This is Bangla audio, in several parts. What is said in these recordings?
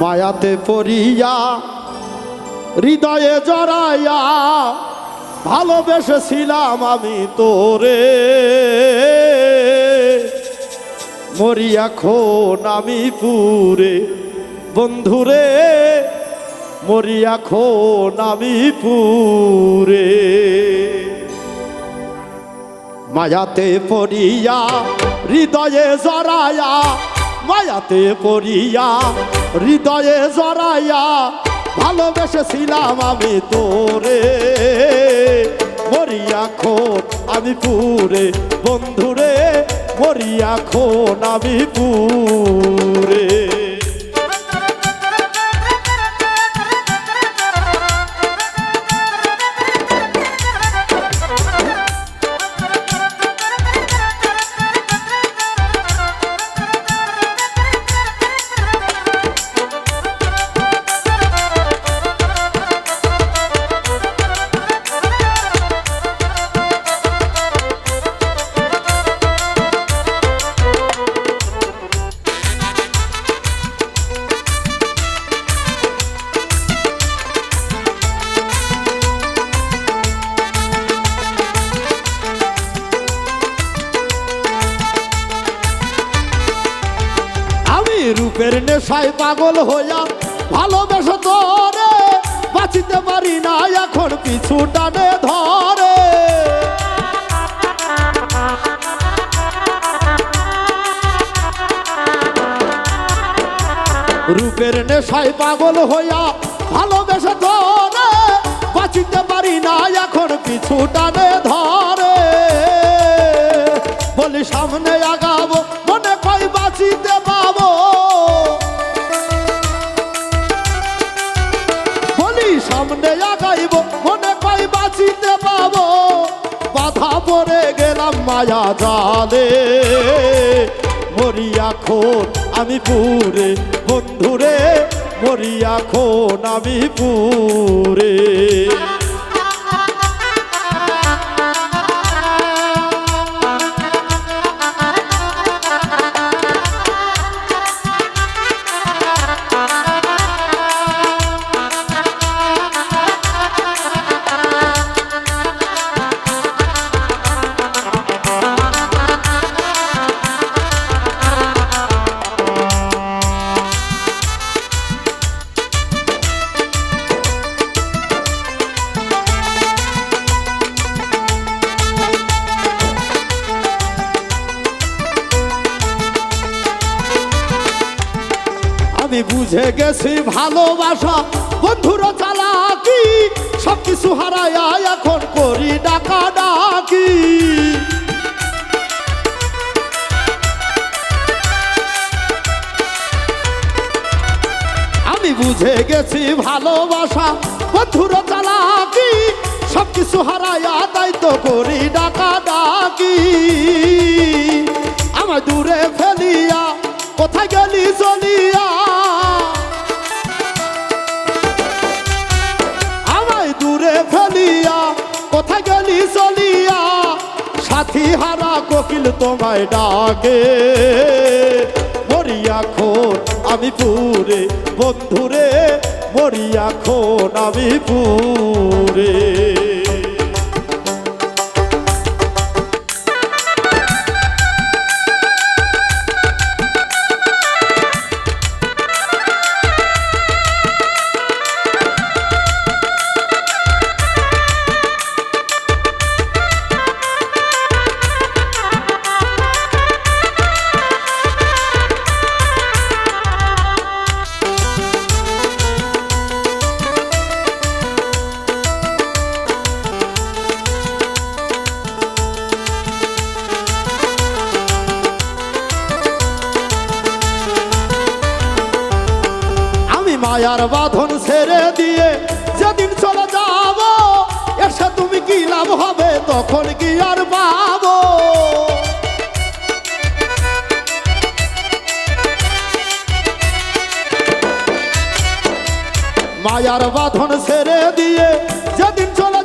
মায়াতে পড়িয়া হৃদয়ে জড়াইয়া ভালোবেসেছিলাম আমি তোরে। মরি এখন আমি পুরে, বন্ধুরে, মরি এখন আমি পুরে। মায়াতে পড়িয়া হৃদয়ে জড়ায়া মায়াতে করিয়া হৃদয়ে জড়াইয়া ভালোবেসেছিলাম আমি তোরে। মরিয়া খোন আমি পুরে, বন্ধুরে, মরিয়া খোন আমি পুরে। রূপের নেশায় পাগল হইয়া ভালোবেসে তোরে বাঁচিতে পারি না, এখন পিছু টানে ধরে। রূপের নেশায় পাগল হইয়া ভালোবেসে তোরে বাঁচিতে পারি না, এখন পিছু টানে সামনে আগাইব মনে কই বাঁচিতে পাবো। বাধা পড়ে গেলাম মায়া জালে। মরিয়া খোন আমি পুরে, বন্ধুরে, মরিয়া খোন আমি পুরে। আমি বুঝে গেছি ভালোবাসা। বন্ধুরা চালাকি সব কিছু হারায়া এখন করি ডাকা ডাকি আমি বুঝে গেছি ভালোবাসা। বন্ধুরা চালাকি সব কিছু হারায়া তাই তো করি ডাকা ডাকি আমার দূরে ফেলিয়া কোথায় গেলি চলিয়া গেলি চলিয়া সাথী হারা কোকিল তোমায় ডাকে। মরিয়া খোন, আমি পুরে, বন্ধুরে, মরিয়া খোন, আমি পুরে। মায়ার বাঁধন ছেড়ে দিয়ে যেদিন চলে যাব, এসে তুমি কি লাভ হবে, তখন কি আর পাবো? মায়ার বাঁধন ছেড়ে দিয়ে যেদিন চলে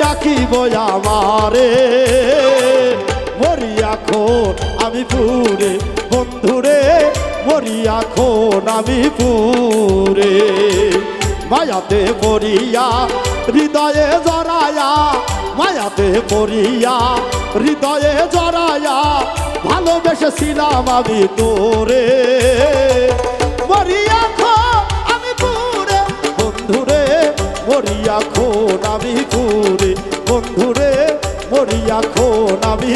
রাখিব আমারে। মরিয়া খোন, আমি পুরে। বন্ধুরে, মরিয়া খোন, আমি পুরে। মায়াতে পড়িয়া হৃদয়ে জড়ায়া। মায়াতে পড়িয়া হৃদয়ে জড়ায়া। ভালোবেসেছিলাম আমি তোরে। আমি